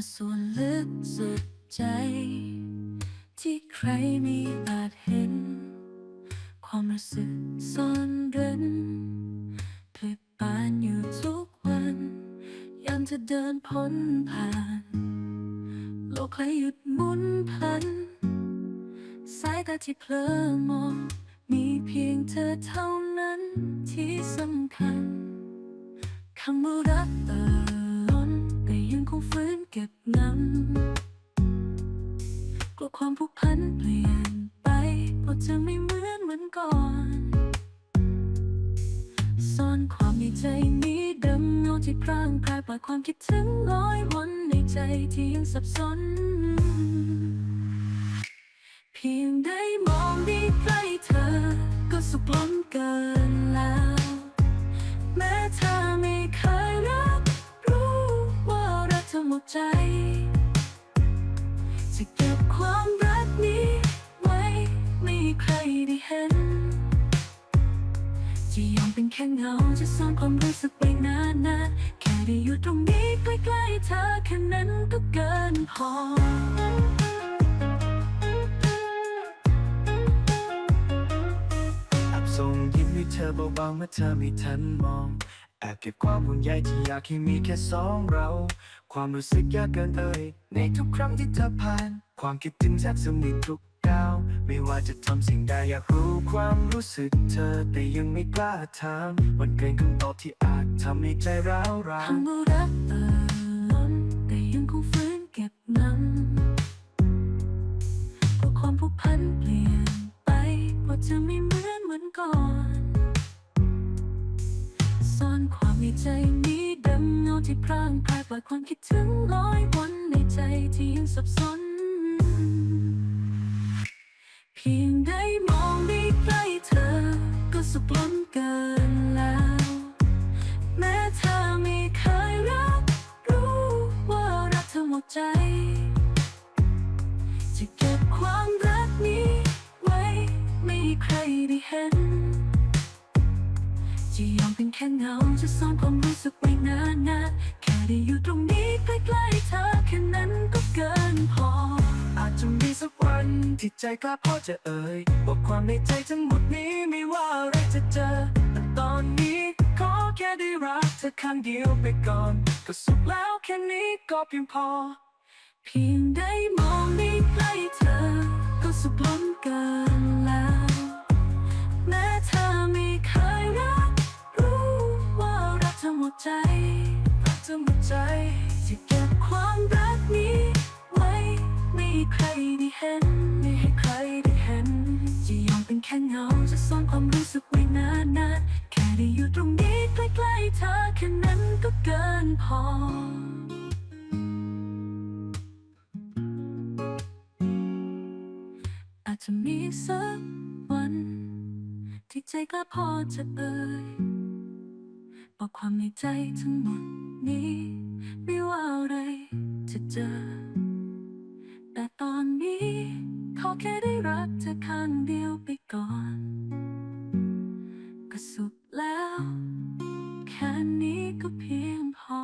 มาส่วนลึกสุดใจ ที่ใครไม่อาจเห็น ความรู้สึกซ่อนเร้นเผยปานอยู่ทุกวัน ยามจะเดินพ้นผ่าน โลกใครหยุดหมุนพัน สายตาที่เพลอมอง มีเพียงเธอเท่านั้นที่สำคัญคำว่ารัก ความผูกพันเปลี่ยนไปเพราะเธอไม่เหมือนเหมือนก่อนซ่อนความในใจนี้ดำเงาที่พร่างพรายปล่อยความคิดถึงลอยวนในใจที่ยังสับสน จะเก็บความรักนี้ไว้ไม่ให้ใครได้เห็น จะยอมเป็นแค่เงาจะซ่อนความรู้สึกไว้นานๆแค่ได้อยู่ตรงนี้ใกล้ๆเธอแค่นั้นก็เกินพออบส่งยิ้มให้เธอเบาๆเมื่อเธอไม่ทันมอง แอบเก็บความห่วงใยที่อยากให้มีแค่สองเรา ความรู้สึกยากเกินเอ่ยในทุกครั้งที่เธอผ่าน ความคิดถึงแทรกซึมในทุกก้าวไม่ว่าจะทำสิ่งใดอยากรู้ความรู้สึกเธอ แต่ยังไม่กล้าถามวันเกินคำตอบที่อาจทำให้ใจร้าวรานคำว่ารักเอ่อล้นแต่ยังคงฟื้นเก็บงำเพราะความผูกพันเปลี่ยนไปเพราะเธอไม่เหมือนเหมือนก่อน ซ่อนความในใจนี้ดำเงาที่พรางพายปล่อยความคิดถึงลอยวนในใจที่ยังสับสน เพียงได้มองได้ใกล้เธอ ก็สุขล้นเกินแล้ว แม้เธอไม่เคยรับรู้ว่ารักเธอหมดใจ จะเก็บความรักนี้ไว้ไม่ให้ใครได้เห็น จะยอมเป็นแค่เงาจะซ่อนความรู้สึกไว้นานๆแค่ได้อยู่ตรงนี้ใกล้ๆเธอแค่นั้นก็เกินพอ อาจจะมีสักวันที่ใจกล้าพอจะเอ่ยบอกความในใจทั้งหมดนี้ไม่ว่าอะไรจะเจอ แต่ตอนนี้ขอแค่ได้รักเธอครั้งเดียวไปก่อน ก็สุขแล้วแค่นี้ก็เพียงพอ เพียงได้มองได้ใกล้เธอ รักเธอหมดใจรักเธอหมดใจจะเก็บความรักนี้ไว้ไม่ให้ใครได้เห็น ไม่ให้ใครได้เห็น จะยอมเป็นแค่เงาจะซ่อนความรู้สึกไว้นานๆแค่ได้อยู่ตรงนี้ใกล้ๆเธอแค่นั้นก็เกินพออาจจะมีสักวัน ที่ใจกล้าพอจะเอ่ย ความในใจทั้งหมดนี้ ไม่ว่าอะไรจะเจอ แต่ตอนนี้ขอแค่ได้รักเธอข้างเดียวไปก่อน ก็สุขแล้ว แค่นี้ก็เพียงพอ